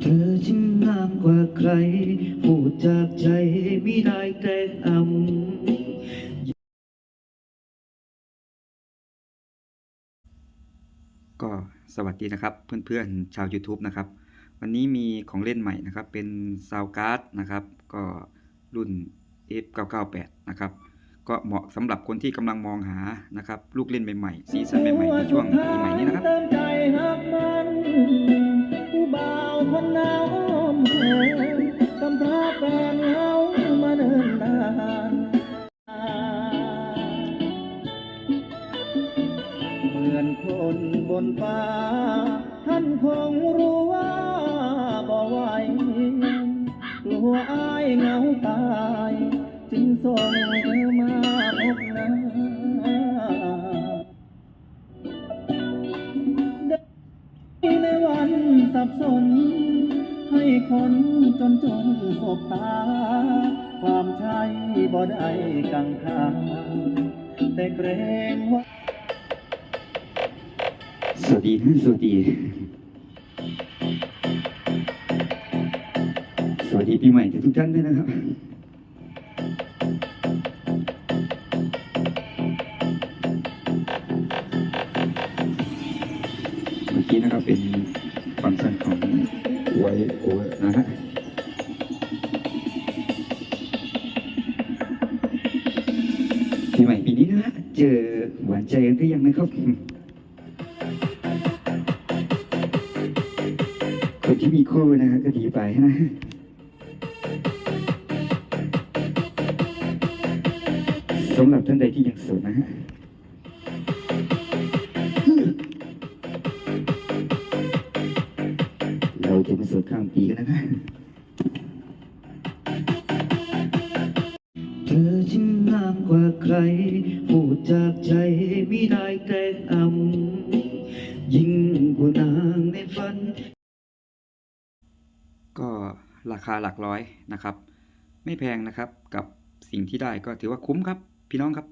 เธอจึงงามกว่าใคร พูดจากใจไม่ได้แต่อำก็สวัสดีนะครับเพื่อนๆชาว YouTube นะครับ วันนี้มีของเล่นใหม่นะครับ เป็นซาวการ์ดนะครับ ก็รุ่น F998 นะครับ ก็เหมาะสำหรับคนที่กำลังมองหานะครับ ลูกเล่นใหม่ๆซีซันใหม่ๆในช่วงปีใหม่นี้นะครับ มือนคนบนฟ้า ท่านคงรู้ว่าบ่ไหวกลัวอายเหงาตาย จึงส่งเธอมาพบหน้าในวันสับสน ให้คนจนจนสบตา ความใช่บ่ได้กังขาแต่เกรงว่า สวัสดีนสวัสดี สวัสดีปีใหม่ทุกท่านด้วยนะครับ เมื่อกี้นะครับเป็นฟังก์ชันของไวโอนะฮะปีใหม่ปีนี้นะฮะเจอหวานใจกันหรือยังนะครับ ที่มีคู่นะก็ดีไปนะสำหรับท่านใดที่ยังโสดนะฮะเราจะมาโสดข้ามปีกันนะคะเธอจึงงามกว่าใคร พูดจากใจไม่ได้แต่อำ ก็ราคาหลักร้อยนะครับ ไม่แพงนะครับกับสิ่งที่ได้ก็ถือว่าคุ้มครับ พี่น้องครับ